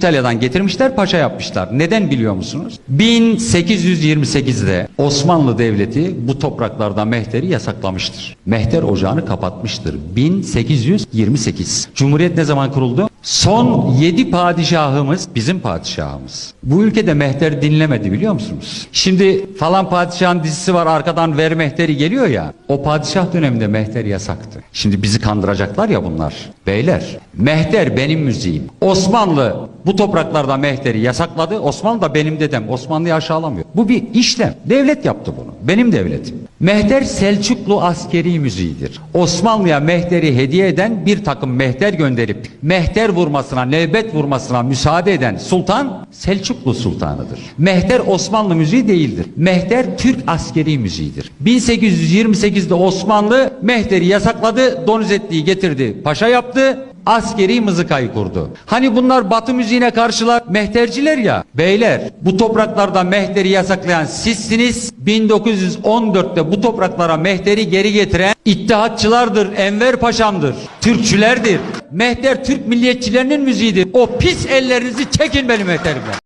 İtalya'dan getirmişler paşa yapmışlar. Neden biliyor musunuz? 1828'de Osmanlı Devleti bu topraklarda mehteri yasaklamıştır. Mehter ocağını kapatmıştır. 1828. Cumhuriyet ne zaman kuruldu? Son 7 padişahımız bizim padişahımız. Bu ülkede mehter dinlemedi biliyor musunuz? Şimdi falan padişahın dizisi var arkadan ver mehteri geliyor ya. O padişah döneminde mehter yasaktı. Şimdi bizi kandıracaklar ya bunlar. Beyler mehter benim müziğim. Osmanlı bu topraklarda mehteri yasakladı. Osmanlı da benim dedem. Osmanlı'yı aşağılamıyor. Bu bir işlem. Devlet yaptı bunu. Benim devletim. Mehter Selçuklu askeri müziğidir. Osmanlı'ya mehteri hediye eden bir takım mehter gönderip mehter vurmasına, nevbet vurmasına müsaade eden sultan Selçuklu sultanıdır. Mehter Osmanlı müziği değildir. Mehter Türk askeri müziğidir. 1828'de Osmanlı mehteri yasakladı, Donizetti'yi getirdi, paşa yaptı askeri mızıkayı kurdu. Hani bunlar batı müziğine karşılar mehterciler ya. Beyler bu topraklarda mehteri yasaklayan sizsiniz. 1914'te bu topraklara mehteri geri getiren İttihatçılardır, Enver Paşam'dır, Türkçülerdir. Mehter Türk milliyetçilerinin müziğidir. O pis ellerinizi çekin benim mehterimden.